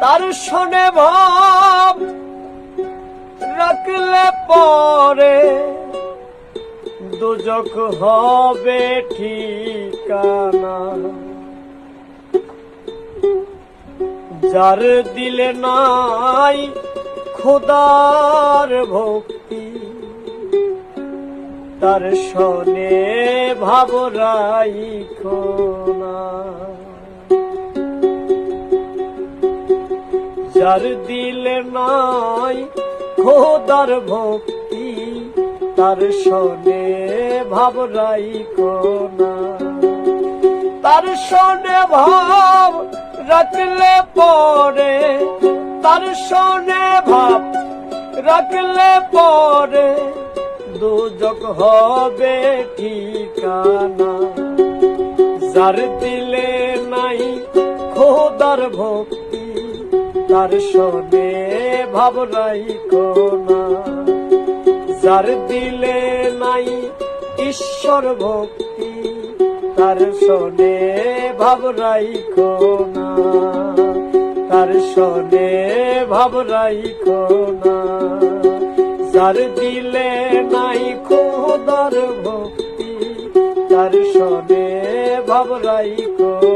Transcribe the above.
তার শোনে ভাব রাখলে পরে দুজক হবে ঠিকানা। যার দিলে নাই খোদার ভক্তি, তার শোনে ভাব রাইখোনা যার দিলে নাই, খোদার ভক্তি, তার শোনে ভাব রাইখোনা তার শোনে ভাব রাখলে পরে, তার শোনে ভাব রাখলে পরে, দুজক হবে ঠিকানা। যার দিলে নাই, খোদার ভক্তি তার শোনে ভাবনাই কোনা, যার দিলে নাই ঈশ্বর ভক্তি, তার শোনে ভাবনাই কোনা, তার শোনে ভাবনাই কোনা, যার দিলে নাই খোদার ভক্তি, তার শোনে ভাবনাই কোনা।